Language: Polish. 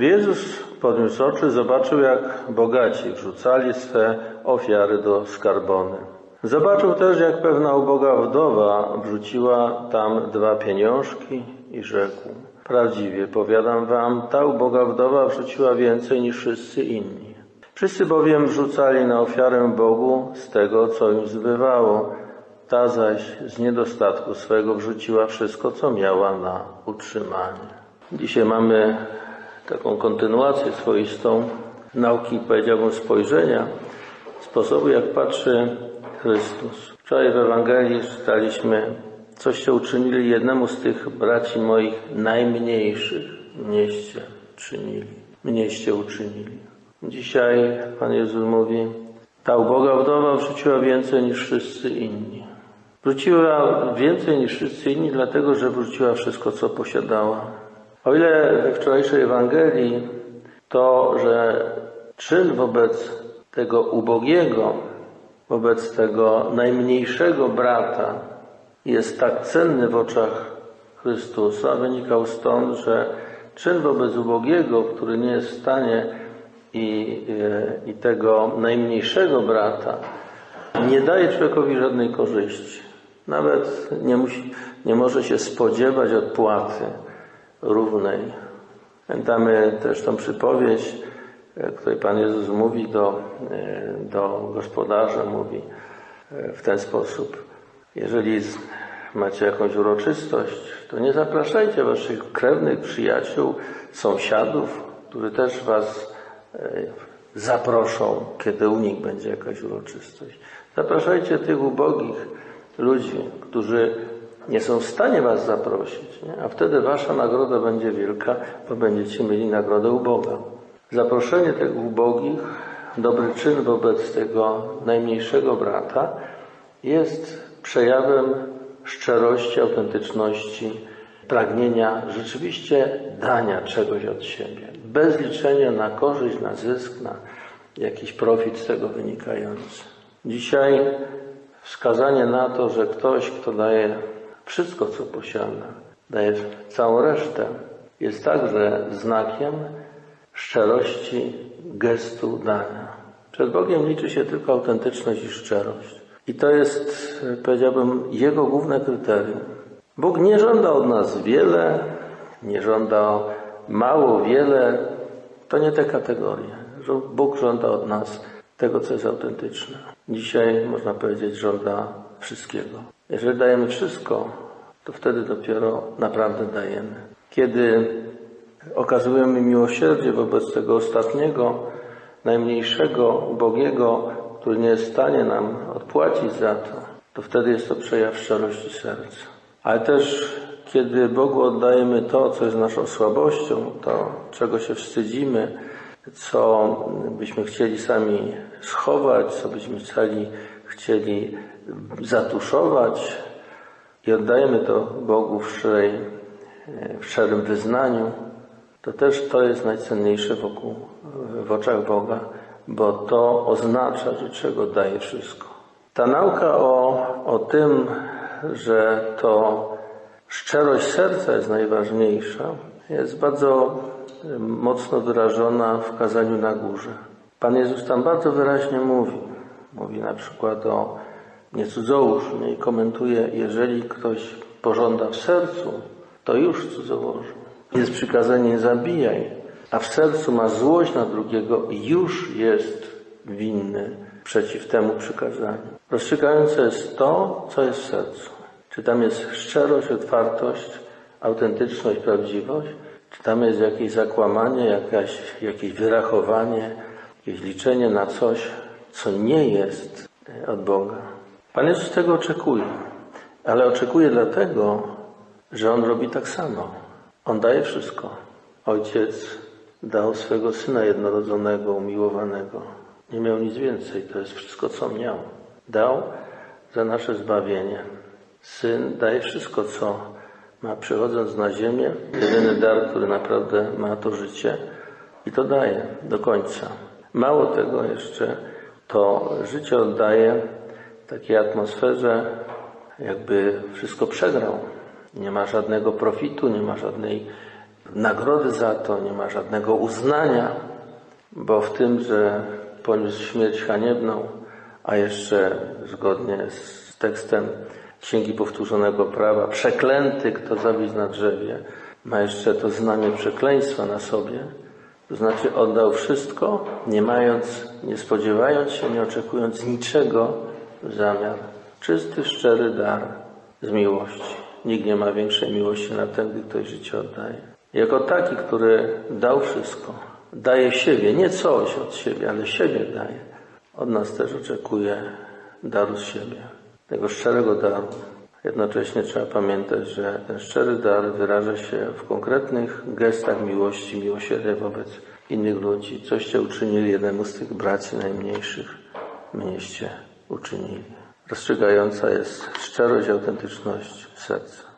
Jezus podniósł oczy, zobaczył jak bogaci wrzucali swe ofiary do skarbony. Zobaczył też jak pewna uboga wdowa wrzuciła tam dwa pieniążki i rzekł. Prawdziwie, powiadam wam, ta uboga wdowa wrzuciła więcej niż wszyscy inni. Wszyscy bowiem wrzucali na ofiarę Bogu z tego, co im zbywało. Ta zaś z niedostatku swego wrzuciła wszystko, co miała na utrzymanie. Dzisiaj mamy taką kontynuację swoistą nauki, powiedziałbym, spojrzenia, sposobu, jak patrzy Chrystus. Wczoraj w Ewangelii czytaliśmy, coście uczynili jednemu z tych braci moich najmniejszych, mnieście czynili, mnieście uczynili. Dzisiaj Pan Jezus mówi, ta uboga wdowa wrzuciła więcej niż wszyscy inni. Wrzuciła więcej niż wszyscy inni, dlatego że wrzuciła wszystko, co posiadała. O ile we wczorajszej Ewangelii to, że czyn wobec tego ubogiego, wobec tego najmniejszego brata jest tak cenny w oczach Chrystusa, wynikał stąd, że czyn wobec ubogiego, który nie jest w stanie i, i tego najmniejszego brata, nie daje człowiekowi żadnej korzyści. Nawet nie, musi, nie może się spodziewać odpłaty równej. Pamiętamy też tą przypowieść, której Pan Jezus mówi do, do gospodarza, mówi w ten sposób. Jeżeli macie jakąś uroczystość, to nie zapraszajcie waszych krewnych, przyjaciół, sąsiadów, którzy też was zaproszą, kiedy u nich będzie jakaś uroczystość. Zapraszajcie tych ubogich ludzi, którzy nie są w stanie was zaprosić, nie? a wtedy wasza nagroda będzie wielka, bo będziecie mieli nagrodę u Boga. Zaproszenie tych ubogich, dobry czyn wobec tego najmniejszego brata jest przejawem szczerości, autentyczności, pragnienia rzeczywiście dania czegoś od siebie, bez liczenia na korzyść, na zysk, na jakiś profit z tego wynikający. Dzisiaj wskazanie na to, że ktoś, kto daje wszystko, co posiada, daje całą resztę, jest także znakiem szczerości gestu dania. Przed Bogiem liczy się tylko autentyczność i szczerość. I to jest, powiedziałbym, Jego główne kryterium. Bóg nie żąda od nas wiele, nie żąda mało, wiele. To nie te kategorie. Bóg żąda od nas tego, co jest autentyczne. Dzisiaj, można powiedzieć, żąda wszystkiego. Jeżeli dajemy wszystko, to wtedy dopiero naprawdę dajemy. Kiedy okazujemy miłosierdzie wobec tego ostatniego, najmniejszego, ubogiego, który nie jest w stanie nam odpłacić za to, to wtedy jest to przejaw szczerości serca. Ale też, kiedy Bogu oddajemy to, co jest naszą słabością, to, czego się wstydzimy, co byśmy chcieli sami schować, co byśmy chcieli, chcieli zatuszować i oddajemy to Bogu w, szczerej, w szczerym wyznaniu, to też to jest najcenniejsze wokół, w oczach Boga, bo to oznacza, że czego daje wszystko. Ta nauka o, o tym, że to szczerość serca jest najważniejsza, jest bardzo mocno wyrażona w kazaniu na górze. Pan Jezus tam bardzo wyraźnie mówi. Mówi na przykład o nie cudzołóż i komentuje, jeżeli ktoś pożąda w sercu, to już cudzołożył. Jest przykazanie nie zabijaj, a w sercu ma złość na drugiego, już jest winny przeciw temu przykazaniu. Rozstrzygające jest to, co jest w sercu. Czy tam jest szczerość, otwartość, autentyczność, prawdziwość, czy tam jest jakieś zakłamanie, jakaś, jakieś wyrachowanie, jakieś liczenie na coś, co nie jest od Boga. Pan Jezus tego oczekuje, ale oczekuje dlatego, że On robi tak samo. On daje wszystko. Ojciec dał swego Syna jednorodzonego, umiłowanego. Nie miał nic więcej, to jest wszystko, co miał. Dał za nasze zbawienie. Syn daje wszystko, co ma przychodząc na ziemię. Jedyny dar, który naprawdę ma to życie i to daje do końca. Mało tego jeszcze, to życie oddaje takiej atmosferze, jakby wszystko przegrał. Nie ma żadnego profitu, nie ma żadnej nagrody za to, nie ma żadnego uznania, bo w tym, że poniósł śmierć haniebną, a jeszcze zgodnie z tekstem Księgi Powtórzonego Prawa, przeklęty, kto zawisł na drzewie, ma jeszcze to znamię przekleństwa na sobie, to znaczy oddał wszystko, nie mając, nie spodziewając się, nie oczekując niczego w zamiar. Czysty, szczery dar z miłości. Nikt nie ma większej miłości na ten, gdy ktoś życie oddaje. Jako taki, który dał wszystko, daje siebie, nie coś od siebie, ale siebie daje. Od nas też oczekuje daru z siebie, tego szczerego daru. Jednocześnie trzeba pamiętać, że ten szczery dar wyraża się w konkretnych gestach miłości, miłosierdzia wobec innych ludzi. Coście uczynili jednemu z tych braci najmniejszych, mnieście uczynili. Rozstrzygająca jest szczerość, autentyczność serca.